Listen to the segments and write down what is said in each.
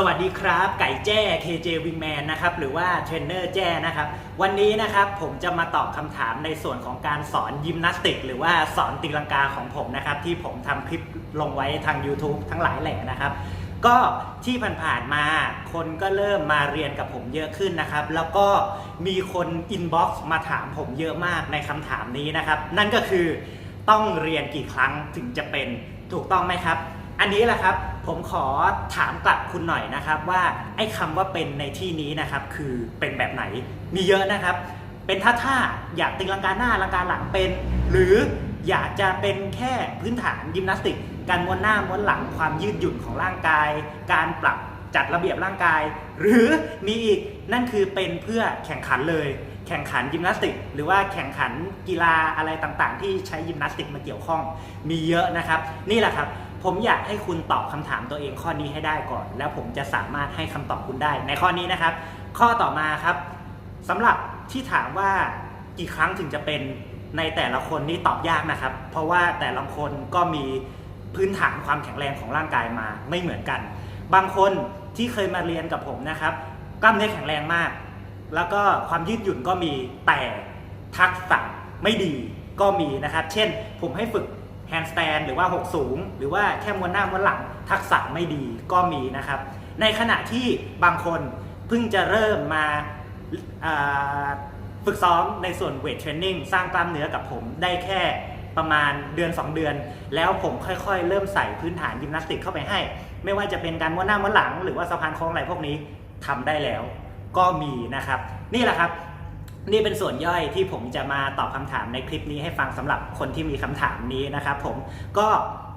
สวัสดีครับ ไก่แจ้ KJ Wingman นะครับหรือว่าเทรนเนอร์แจ้นะครับวันนี้นะครับผมจะมาตอบคำถามในส่วนของการสอนยิมนาสติก หรือว่าสอนตีลังกาของผมนะครับที่ผมทำคลิปลงไว้ทาง YouTube ทั้งหลายแหล่นะครับ ก็ที่ผ่านๆมาคนก็เริ่มมาเรียนกับผมเยอะขึ้นนะครับ แล้วก็มีคนอินบ็อกซ์มาถามผมเยอะมากในคำถามนี้นะครับ นั่นก็คือต้องเรียนกี่ครั้งถึงจะเป็นถูกต้องไหมครับ อันนี้แหละครับผมขอถามกลับคุณหน่อยนะครับว่าไอ้คำว่าเป็นในที่นี้นะครับคือเป็นแบบไหนมีเยอะนะครับ เป็นท่าท่าๆอยากตีลังกาหน้าลังกาหลังเป็น หรืออยากจะเป็นแค่พื้นฐานยิมนาสติก การม้วนหน้าม้วนหลังความยืดหยุ่นของร่างกาย การปรับจัดระเบียบร่างกาย หรือมีอีกนั่นคือเป็นเพื่อแข่งขันเลย แข่งขันยิมนาสติก หรือว่าแข่งขันกีฬาอะไรต่างๆ ที่ใช้ยิมนาสติกมาเกี่ยวข้อง มีเยอะนะครับ นี่แหละครับ ผมอยากให้คุณตอบคำถามตัวเองข้อนี้ให้ได้ก่อน แล้วผมจะสามารถให้คำตอบคุณได้ในข้อนี้นะครับ ข้อต่อมาครับสำหรับที่ถามว่ากี่ครั้งถึงจะเป็นในแต่ละคนนี่ตอบยากนะครับ เพราะว่าแต่ละคนก็มีพื้นฐานความแข็งแรงของร่างกายมาไม่เหมือนกัน บางคนที่เคยมาเรียนกับผมนะครับกล้ามเนื้อแข็งแรงมาก แล้วก็ความยืดหยุ่นก็มีแต่ทักษะไม่ดีก็มีนะครับ เช่น ผมให้ฝึก แฮนด์สแตนหรือว่าหกสูง หรือว่าแค่ม้วนหน้าม้วนหลังทักษะไม่ดีก็มีนะครับ ในขณะที่บางคนเพิ่งจะเริ่มมาฝึกซ้อมในส่วนเวทเทรนนิ่งสร้างกล้ามเนื้อกับผมได้แค่ประมาณเดือน 2 เดือน แล้วผมค่อยๆ เริ่มใส่พื้นฐานยิมนาสติกเข้าไปให้ ไม่ว่าจะเป็นการม้วนหน้าม้วนหลัง หรือว่าสะพานโค้งอะไรพวกนี้ทำได้แล้ว ก็มีนะครับ นี่แหละครับ นี่เป็นส่วนย่อยที่ผมจะมาตอบคำถามในคลิปนี้ให้ฟังสำหรับคนที่มีคำถามนี้นะครับ ผมก็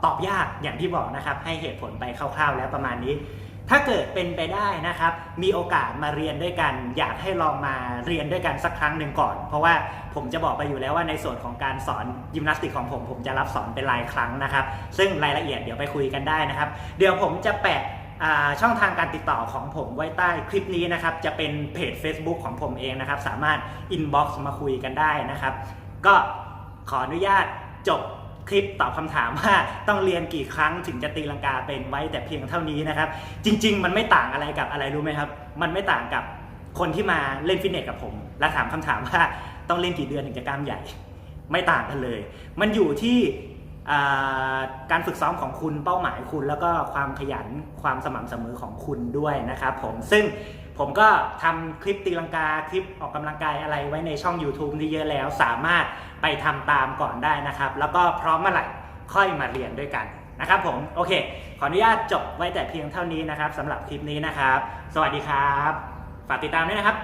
ตอบยากอย่างที่บอกนะครับ ให้เหตุผลไปคร่าวๆ แล้วประมาณนี้ ถ้าเกิดเป็นไปได้นะครับ มีโอกาสมาเรียนด้วยกัน อยากให้ลองมาเรียนด้วยกันสักครั้งหนึ่งก่อน เพราะว่าผมจะบอกไปอยู่แล้วว่าในส่วนของการสอนยิมนาสติกของผม ผมจะรับสอนเป็นรายครั้งนะครับ ซึ่งรายละเอียดเดี๋ยวไปคุยกันได้นะครับ เดี๋ยวผมจะแปะ ช่องทางการติดต่อของผมไว้ใต้คลิปนี้นะครับ จะเป็นเพจ Facebook ของผมเองนะครับ สามารถ inbox มาคุยกันได้นะครับ ก็ขออนุญาตจบคลิปตอบคำถามว่าต้องเรียนกี่ครั้งถึงจะตีลังกาเป็นไว้แต่เพียงเท่านี้นะครับ จริง ๆ มันไม่ต่างอะไรกับอะไรรู้ไหมครับ มันไม่ต่างกับคนที่มาเล่นฟิตเนสกับผม และถามคำถามว่าต้องเล่นกี่เดือนถึงจะกล้ามใหญ่ ไม่ต่างกันเลย มันอยู่ที่ การฝึกซ้อมของคุณเป้าหมายคุณ แล้วก็ความขยันความสม่ำเสมอของคุณด้วยนะครับผมซึ่งผมก็ทำคลิปตีลังกาคลิปออกกำลังกายอะไรไว้ในช่อง YouTube นี่เยอะแล้วสามารถไปทำตามก่อนได้นะครับ แล้วก็พร้อมเมื่อไหร่ค่อยมาเรียนด้วยกันนะครับผมโอเค ขออนุญาตจบไว้แต่เพียงเท่านี้นะครับสำหรับคลิปนี้นะครับ สวัสดีครับ ฝากติดตามด้วยนะครับ